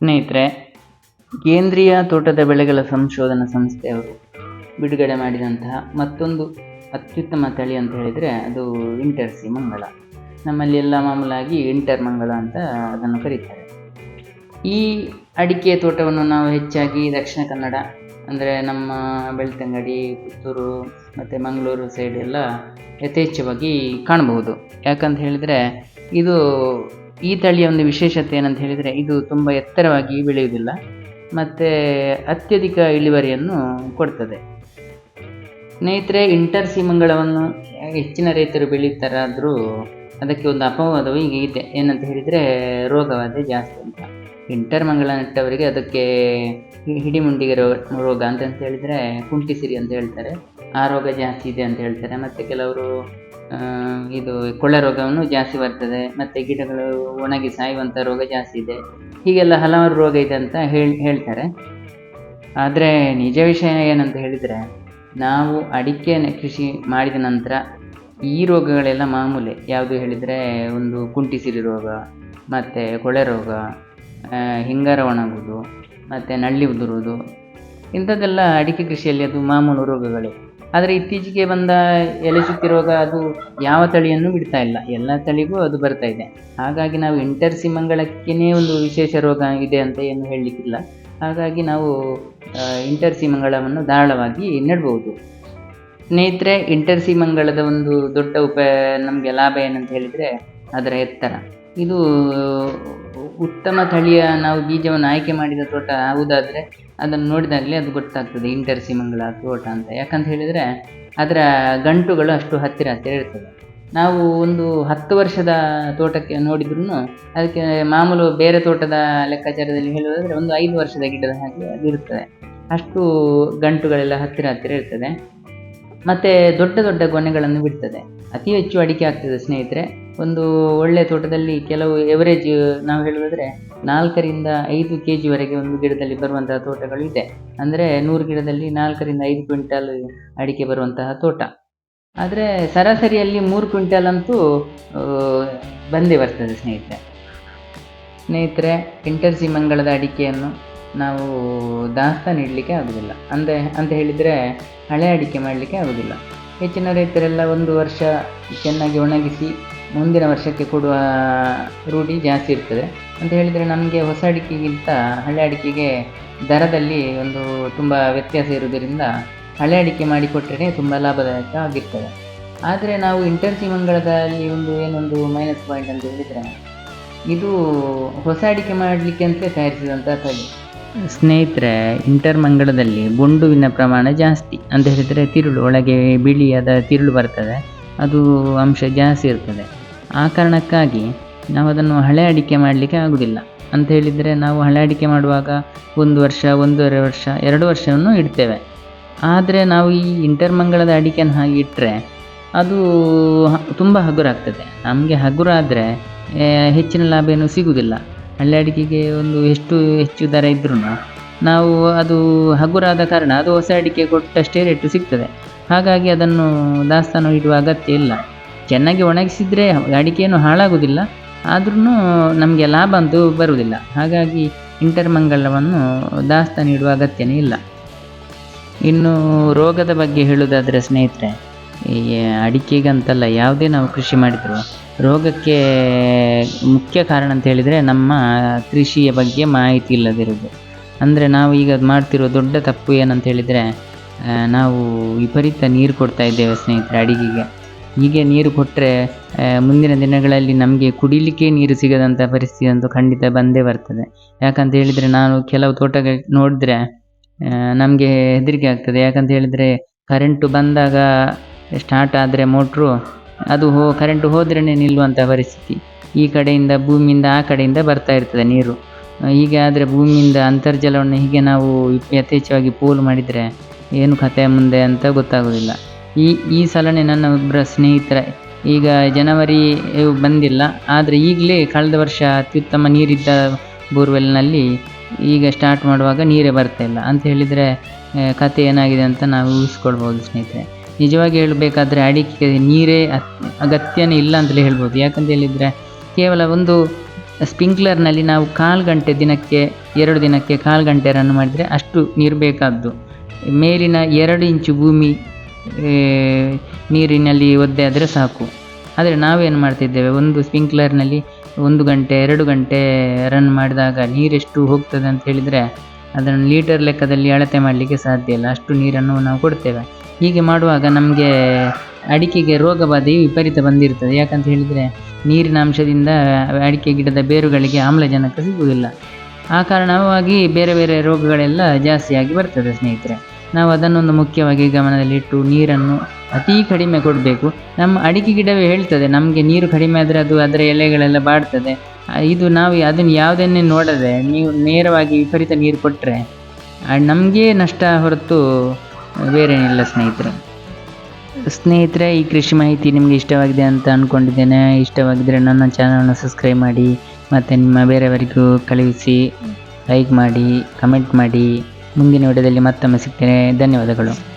ಸ್ನೇಹಿತರೆ, ಕೇಂದ್ರೀಯ ತೋಟದ ಬೆಳೆಗಳ ಸಂಶೋಧನಾ ಸಂಸ್ಥೆಯವರು ಬಿಡುಗಡೆ ಮಾಡಿದಂತಹ ಮತ್ತೊಂದು ಅತ್ಯುತ್ತಮ ತಳಿ ಅಂತ ಹೇಳಿದರೆ ಅದು ಇಂಟರ್ಸಿ ಮಂಗಳ. ನಮ್ಮಲ್ಲಿ ಎಲ್ಲ ಮಾಮೂಲಾಗಿ ಇಂಟರ್ ಮಂಗಳ ಅಂತ ಅದನ್ನು ಕರೀತಾರೆ. ಈ ಅಡಿಕೆ ತೋಟವನ್ನು ನಾವು ಹೆಚ್ಚಾಗಿ ದಕ್ಷಿಣ ಕನ್ನಡ, ಅಂದರೆ ನಮ್ಮ ಬೆಳ್ತಂಗಡಿ, ಪುತ್ತೂರು ಮತ್ತು ಮಂಗಳೂರು ಸೈಡೆಲ್ಲ ಯಥೇಚ್ಛವಾಗಿ ಕಾಣಬಹುದು. ಯಾಕಂತ ಹೇಳಿದರೆ ಇದು ಈ ತಳಿಯ ಒಂದು ವಿಶೇಷತೆ ಏನಂತ ಹೇಳಿದರೆ ಇದು ತುಂಬ ಎತ್ತರವಾಗಿ ಬೆಳೆಯುವುದಿಲ್ಲ, ಮತ್ತು ಅತ್ಯಧಿಕ ಇಳುವರಿಯನ್ನು ಕೊಡ್ತದೆ. ಸ್ನೇಹಿತರೆ ಇಂಟರ್ ಸೀಮಂಗಳವನ್ನು ಹೆಚ್ಚಿನ ರೈತರು ಬೆಳೀತಾರಾದರೂ ಅದಕ್ಕೆ ಒಂದು ಅಪವಾದವು ಈಗ ಇದೆ. ಏನಂತ ಹೇಳಿದರೆ, ರೋಗವಾದೆ ಜಾಸ್ತಿ ಅಂತ. ಇಂಟರ್ ಮಂಗಳ ನೆಟ್ಟವರಿಗೆ ಅದಕ್ಕೆ ಹಿಡಿಮುಂಡಿಗೆ ರೋಗ ರೋಗ ಅಂತ ಹೇಳಿದರೆ ಕುಂಟಿಸಿರಿ ಅಂತ ಹೇಳ್ತಾರೆ. ಆ ರೋಗ ಜಾಸ್ತಿ ಇದೆ ಅಂತ ಹೇಳ್ತಾರೆ. ಮತ್ತು ಕೆಲವರು ಇದು ಕೊಳ್ಳೆ ರೋಗವನ್ನು ಜಾಸ್ತಿ ಬರ್ತದೆ, ಮತ್ತು ಗಿಡಗಳು ಒಣಗಿ ಸಾಯುವಂಥ ರೋಗ ಜಾಸ್ತಿ ಇದೆ. ಹೀಗೆಲ್ಲ ಹಲವಾರು ರೋಗ ಇದೆ ಅಂತ ಹೇಳಿ, ಹೇಳ್ತಾರೆ. ಆದರೆ ನಿಜ ವಿಷಯ ಏನಂತ ಹೇಳಿದರೆ, ನಾವು ಅಡಿಕೆ ಕೃಷಿ ಮಾಡಿದ ನಂತರ ಈ ರೋಗಗಳೆಲ್ಲ ಮಾಮೂಲಿ. ಯಾವುದು ಹೇಳಿದರೆ ಒಂದು ಕುಂಟಿಸಿರಿ ರೋಗ, ಮತ್ತು ಕೊಳೆ ರೋಗ ಹಿಂಗಾರ ಒಣಗುವುದು, ಮತ್ತು ನಳ್ಳಿ ಉದುರುವುದು, ಇಂಥದ್ದೆಲ್ಲ ಅಡಿಕೆ ಕೃಷಿಯಲ್ಲಿ ಅದು ಮಾಮೂಲು ರೋಗಗಳು. ಆದರೆ ಇತ್ತೀಚೆಗೆ ಬಂದ ಎಲೆ ಚುಕ್ಕಿ ರೋಗ ಅದು ಯಾವ ತಳಿಯನ್ನು ಬಿಡ್ತಾ ಇಲ್ಲ. ಎಲ್ಲ ತಳಿಗೂ ಅದು ಬರ್ತಾ ಇದೆ. ಹಾಗಾಗಿ ನಾವು ಇಂಟರ್ ಸಿಮಂಗಳಕ್ಕೇ ಒಂದು ವಿಶೇಷ ರೋಗ ಇದೆ ಅಂತ ಏನು ಹೇಳಲಿಕ್ಕಿಲ್ಲ. ಹಾಗಾಗಿ ನಾವು ಇಂಟರ್ ಸಿಮಂಗಳವನ್ನು ಮಂಗಳವನ್ನು ಧಾರಾಳವಾಗಿ ನೆಡ್ಬೋದು. ಸ್ನೇಹಿತರೆ, ಇಂಟರ್ ಸಿಮಂಗಳದ ಒಂದು ದೊಡ್ಡ ಉಪ, ನಮಗೆ ಲಾಭ ಏನಂತ ಹೇಳಿದರೆ ಅದರ ಎತ್ತರ. ಇದು ಉತ್ತಮ ತಳಿಯ ನಾವು ಬೀಜವನ್ನು ಆಯ್ಕೆ ಮಾಡಿದ ತೋಟ ಆಗುವುದಾದರೆ ಅದನ್ನು ನೋಡಿದಾಗಲೇ ಅದು ಗೊತ್ತಾಗ್ತದೆ. ಇಂಟರ್ಸಿ ಮಂಗಳ ತೋಟ ಅಂತ. ಯಾಕಂತ ಹೇಳಿದರೆ ಅದರ ಗಂಟುಗಳು ಅಷ್ಟು ಹತ್ತಿರ ಹತ್ತಿರ ಇರ್ತದೆ. ನಾವು ಒಂದು ಹತ್ತು ವರ್ಷದ ತೋಟಕ್ಕೆ ನೋಡಿದ್ರೂ ಅದಕ್ಕೆ ಮಾಮೂಲು ಬೇರೆ ತೋಟದ ಲೆಕ್ಕಾಚಾರದಲ್ಲಿ ಹೇಳುವುದಾದರೆ ಒಂದು ಐದು ವರ್ಷದ ಗಿಡದ ಹಾಗೆ ಅದು ಇರ್ತದೆ ಅಷ್ಟು ಗಂಟುಗಳೆಲ್ಲ ಹತ್ತಿರ ಹತ್ತಿರ ಇರ್ತದೆ. ಮತ್ತು ದೊಡ್ಡ ದೊಡ್ಡ ಗೊನೆಗಳನ್ನು ಬಿಡ್ತದೆ. ಅತಿ ಹೆಚ್ಚು ಅಡಿಕೆ ಆಗ್ತದೆ ಸ್ನೇಹಿತರೆ. ಒಂದು ಒಳ್ಳೆಯ ತೋಟದಲ್ಲಿ ಕೆಲವು ಎವರೇಜ್ ನಾವು ಹೇಳುವುದ್ರೆ ನಾಲ್ಕರಿಂದ ಐದು ಕೆ ಜಿವರೆಗೆ ಒಂದು ಗಿಡದಲ್ಲಿ ಬರುವಂತಹ ತೋಟಗಳು ಇದೆ. ಅಂದರೆ ನೂರು ಗಿಡದಲ್ಲಿ ನಾಲ್ಕರಿಂದ ಐದು ಕ್ವಿಂಟಲ್ ಅಡಿಕೆ ಬರುವಂತಹ ತೋಟ. ಆದರೆ ಸರಾಸರಿಯಲ್ಲಿ ಮೂರು ಕ್ವಿಂಟಲ್ ಅಂತೂ ಬಂದೇ ಬರ್ತದೆ ಸ್ನೇಹಿತರೆ. ಸ್ನೇಹಿತರೆ ಇಂಟರ್ಸಿ ಮಂಗಳದ ಅಡಿಕೆಯನ್ನು ನಾವು ದಾಸ್ತಾನು ಇಡಲಿಕ್ಕೆ ಆಗೋದಿಲ್ಲ. ಅಂದರೆ, ಅಂತ ಹೇಳಿದರೆ ಹಳೆ ಅಡಿಕೆ ಮಾಡಲಿಕ್ಕೆ ಆಗೋದಿಲ್ಲ. ಹೆಚ್ಚಿನ ರೈತರೆಲ್ಲ ಒಂದು ವರ್ಷ ಚೆನ್ನಾಗಿ ಒಣಗಿಸಿ ಮುಂದಿನ ವರ್ಷಕ್ಕೆ ಕೊಡುವ ರೂಢಿ ಜಾಸ್ತಿ ಇರ್ತದೆ. ಅಂತ ಹೇಳಿದರೆ ನಮಗೆ ಹೊಸ ಅಡಿಕೆಗಿಂತ ಹಳೆ ಅಡಿಕೆಗೆ ದರದಲ್ಲಿ ಒಂದು ತುಂಬ ವ್ಯತ್ಯಾಸ ಇರುವುದರಿಂದ ಹಳೆ ಅಡಿಕೆ ಮಾಡಿಕೊಟ್ಟರೆ ತುಂಬ ಲಾಭದಾಯಕ ಆಗಿರ್ತದೆ. ಆದರೆ ನಾವು ಇಂಟರ್ಸಿ ಮಂಗಳದಲ್ಲಿ ಒಂದು ಏನೊಂದು ಮೈನಸ್ ಪಾಯಿಂಟ್ ಅಂತ ಹೇಳಿದರೆ, ಇದು ಹೊಸ ಅಡಿಕೆ ಮಾಡಲಿಕ್ಕೆ ಅಂತಲೇ ತಯಾರಿಸಿದಂಥ ತಳಿ ಸ್ನೇಹಿತರೆ, ಇಂಟರ್ ಮಂಗಳದಲ್ಲಿ ಬೊಂಡುವಿನ ಪ್ರಮಾಣ ಜಾಸ್ತಿ. ಅಂತ ಹೇಳಿದರೆ ತಿರುಳು, ಒಳಗೆ ಬಿಳಿಯಾದ ತಿರುಳು ಬರ್ತದೆ. ಅದು ಅಂಶ ಜಾಸ್ತಿ ಇರ್ತದೆ. ಆ ಕಾರಣಕ್ಕಾಗಿ ನಾವು ಅದನ್ನು ಹಳೆ ಅಡಿಕೆ ಮಾಡಲಿಕ್ಕೆ ಆಗೋದಿಲ್ಲ. ಅಂತ ಹೇಳಿದರೆ ನಾವು ಹಳೆ ಅಡಿಕೆ ಮಾಡುವಾಗ ಒಂದು ವರ್ಷ, ಒಂದೂವರೆ ವರ್ಷ, ಎರಡು ವರ್ಷವನ್ನು ಇಡ್ತೇವೆ. ಆದರೆ ನಾವು ಈ ಇಂಟರ್ ಮಂಗಳದ ಅಡಿಕೆಯನ್ನು ಹಾಗೆ ಇಟ್ಟರೆ ಅದು ತುಂಬ ಹಗುರಾಗ್ತದೆ. ನಮಗೆ ಹಗುರ ಆದರೆ ಹೆಚ್ಚಿನ ಲಾಭ ಏನು ಸಿಗುವುದಿಲ್ಲ ಹಳ್ಳಿ ಅಡಿಕೆಗೆ ಒಂದು ಎಷ್ಟು ಹೆಚ್ಚು ದರ ಇದ್ರೂ ನಾವು ಅದು ಹಗುರಾದ ಕಾರಣ ಅದು ಹೊಸ ಅಡಿಕೆ ಕೊಟ್ಟಷ್ಟೇ ರೇಟು ಸಿಗ್ತದೆ. ಹಾಗಾಗಿ ಅದನ್ನು ದಾಸ್ತಾನು ಇಡುವ ಅಗತ್ಯ ಇಲ್ಲ. ಚೆನ್ನಾಗಿ ಒಣಗಿಸಿದರೆ ಅಡಿಕೆಯನ್ನು ಹಾಳಾಗುವುದಿಲ್ಲ. ಆದ್ರೂ ನಮಗೆ ಲಾಭ ಅಂತೂ ಬರುವುದಿಲ್ಲ. ಹಾಗಾಗಿ ಇಂಟರ್ ಮಂಗಳವನ್ನು ದಾಸ್ತಾನು ಇಡುವ ಅಗತ್ಯನೇ ಇಲ್ಲ. ಇನ್ನು ರೋಗದ ಬಗ್ಗೆ ಹೇಳುವುದಾದರೆ ಸ್ನೇಹಿತರೆ, ಈ ಅಡಿಕೆಗಂತಲ್ಲ ಯಾವುದೇ ನಾವು ಕೃಷಿ ಮಾಡಿದರೂ ರೋಗಕ್ಕೆ ಮುಖ್ಯ ಕಾರಣ ಅಂತ ಹೇಳಿದರೆ ನಮ್ಮ ಕೃಷಿಯ ಬಗ್ಗೆ ಮಾಹಿತಿ ಇಲ್ಲದಿರುವುದು. ಅಂದರೆ ನಾವು ಈಗ ಮಾಡ್ತಿರೋ ದೊಡ್ಡ ತಪ್ಪು ಏನಂತ ಹೇಳಿದರೆ ನಾವು ವಿಪರೀತ ನೀರು ಕೊಡ್ತಾ ಇದ್ದೇವೆ ಸ್ನೇಹಿತರೆ ಅಡಿಗೆಗೆ. ಹೀಗೆ ನೀರು ಕೊಟ್ಟರೆ ಮುಂದಿನ ದಿನಗಳಲ್ಲಿ ನಮಗೆ ಕುಡಿಲಿಕ್ಕೆ ನೀರು ಸಿಗದಂಥ ಪರಿಸ್ಥಿತಿ ಅಂತೂ ಖಂಡಿತ ಬಂದೇ ಬರ್ತದೆ. ಯಾಕಂತ ಹೇಳಿದರೆ ನಾನು ಕೆಲವು ತೋಟಗಳು ನೋಡಿದ್ರೆ ನಮಗೆ ಹೆದರಿಕೆ ಆಗ್ತದೆ. ಯಾಕಂತ ಹೇಳಿದರೆ ಕರೆಂಟು ಬಂದಾಗ ಸ್ಟಾರ್ಟ್ ಆದರೆ ಮೋಟ್ರು ಅದು ಹೋ ಕರೆಂಟು ಹೋದ್ರೇ ನಿಲ್ಲುವಂಥ ಪರಿಸ್ಥಿತಿ. ಈ ಕಡೆಯಿಂದ ಭೂಮಿಯಿಂದ ಆ ಕಡೆಯಿಂದ ಬರ್ತಾ ಇರ್ತದೆ ನೀರು. ಹೀಗೆ ಆದರೆ ಭೂಮಿಯಿಂದ ಅಂತರ್ಜಲವನ್ನು ಹೀಗೆ ನಾವು ಯಥೇಚ್ಛವಾಗಿ ಪೋಲು ಮಾಡಿದರೆ ಏನು ಕಥೆ ಮುಂದೆ ಅಂತ ಗೊತ್ತಾಗೋದಿಲ್ಲ. ಈ ಈ ಸಲನೇ ನನ್ನ ಒಬ್ಬರ ಸ್ನೇಹಿತರ, ಈಗ ಜನವರಿ ಬಂದಿಲ್ಲ. ಆದರೆ ಈಗಲೇ ಕಳೆದ ವರ್ಷ ಅತ್ಯುತ್ತಮ ನೀರಿದ್ದ ಬೋರ್ವೆಲ್ನಲ್ಲಿ ಈಗ ಸ್ಟಾರ್ಟ್ ಮಾಡುವಾಗ ನೀರೇ ಬರ್ತಾ ಇಲ್ಲ. ಅಂತ ಹೇಳಿದರೆ ಕತೆ ಏನಾಗಿದೆ ಅಂತ ನಾವು ಊಹಿಸ್ಕೊಳ್ಬೋದು ಸ್ನೇಹಿತರೆ. ನಿಜವಾಗಿ ಹೇಳಬೇಕಾದ್ರೆ ಅಡಿಕೆ ನೀರೇ ಅಗತ್ಯನೇ ಇಲ್ಲ ಅಂತಲೇ ಹೇಳ್ಬೋದು. ಯಾಕಂತ ಹೇಳಿದರೆ ಕೇವಲ ಒಂದು ಸ್ಪಿಂಕ್ಲರ್ನಲ್ಲಿ ನಾವು ಕಾಲು ಗಂಟೆ ದಿನಕ್ಕೆ, ಎರಡು ದಿನಕ್ಕೆ ಕಾಲು ಗಂಟೆ ರನ್ ಮಾಡಿದರೆ ಅಷ್ಟು ನೀರು ಬೇಕಾದ್ದು. ಮೇಲಿನ ಎರಡು ಇಂಚು ಭೂಮಿ ನೀರಿನಲ್ಲಿ ಒದ್ದೆ ಆದರೆ ಸಾಕು. ಆದರೆ ನಾವೇನು ಮಾಡ್ತಿದ್ದೇವೆ? ಒಂದು ಸ್ಪಿಂಕ್ಲರ್ನಲ್ಲಿ ಒಂದು ಗಂಟೆ, ಎರಡು ಗಂಟೆ ರನ್ ಮಾಡಿದಾಗ ನೀರೆಷ್ಟು ಹೋಗ್ತದೆ ಅಂತ ಹೇಳಿದರೆ ಅದನ್ನು ಲೀಟರ್ ಲೆಕ್ಕದಲ್ಲಿ ಅಳತೆ ಮಾಡಲಿಕ್ಕೆ ಸಾಧ್ಯ ಇಲ್ಲ. ಅಷ್ಟು ನೀರನ್ನು ನಾವು ಕೊಡ್ತೇವೆ. ಹೀಗೆ ಮಾಡುವಾಗ ನಮಗೆ ಅಡಿಕೆಗೆ ರೋಗ ಬಾಧೆಯು ವಿಪರೀತ ಬಂದಿರ್ತದೆ. ಯಾಕಂತ ಹೇಳಿದರೆ ನೀರಿನ ಅಂಶದಿಂದ ಅಡಿಕೆ ಗಿಡದ ಬೇರುಗಳಿಗೆ ಆಮ್ಲಜನಕ ಸಿಗುವುದಿಲ್ಲ. ಆ ಕಾರಣವಾಗಿ ಬೇರೆ ಬೇರೆ ರೋಗಗಳೆಲ್ಲ ಜಾಸ್ತಿಯಾಗಿ ಬರ್ತದೆ ಸ್ನೇಹಿತರೆ. ನಾವು ಅದನ್ನೊಂದು ಮುಖ್ಯವಾಗಿ ಗಮನದಲ್ಲಿಟ್ಟು ನೀರನ್ನು ಅತೀ ಕಡಿಮೆ ಕೊಡಬೇಕು. ನಮ್ಮ ಅಡಿಕೆ ಗಿಡವೇ ಹೇಳ್ತದೆ, ನಮಗೆ ನೀರು ಕಡಿಮೆ ಆದರೆ ಅದು ಅದರ ಎಲೆಗಳೆಲ್ಲ ಬಾಡ್ತದೆ. ಇದು ನಾವು ಅದನ್ನು ಯಾವುದನ್ನೇ ನೋಡದೆ ನೀವು ನೇರವಾಗಿ ವಿಪರೀತ ನೀರು ಕೊಟ್ಟರೆ ನಮಗೆ ನಷ್ಟ ಹೊರತು ಬೇರೇನಿಲ್ಲ ಸ್ನೇಹಿತರೆ. ಸ್ನೇಹಿತರೆ, ಈ ಕೃಷಿ ಮಾಹಿತಿ ನಿಮಗೆ ಇಷ್ಟವಾಗಿದೆ ಅಂತ ಅಂದ್ಕೊಂಡಿದ್ದೇನೆ ಇಷ್ಟವಾಗಿದ್ದರೆ ನನ್ನ ಚಾನಲನ್ನು ಸಬ್ಸ್ಕ್ರೈಬ್ ಮಾಡಿ, ಮತ್ತು ನಿಮ್ಮ ಬೇರೆಯವರಿಗೂ ಕಳುಹಿಸಿ ಲೈಕ್ ಮಾಡಿ ಕಮೆಂಟ್ ಮಾಡಿ. ಮುಂದಿನ ವಿಡಿಯೋದಲ್ಲಿ ಮತ್ತೊಮ್ಮೆ ಸಿಗ್ತೇನೆ. ಧನ್ಯವಾದಗಳು.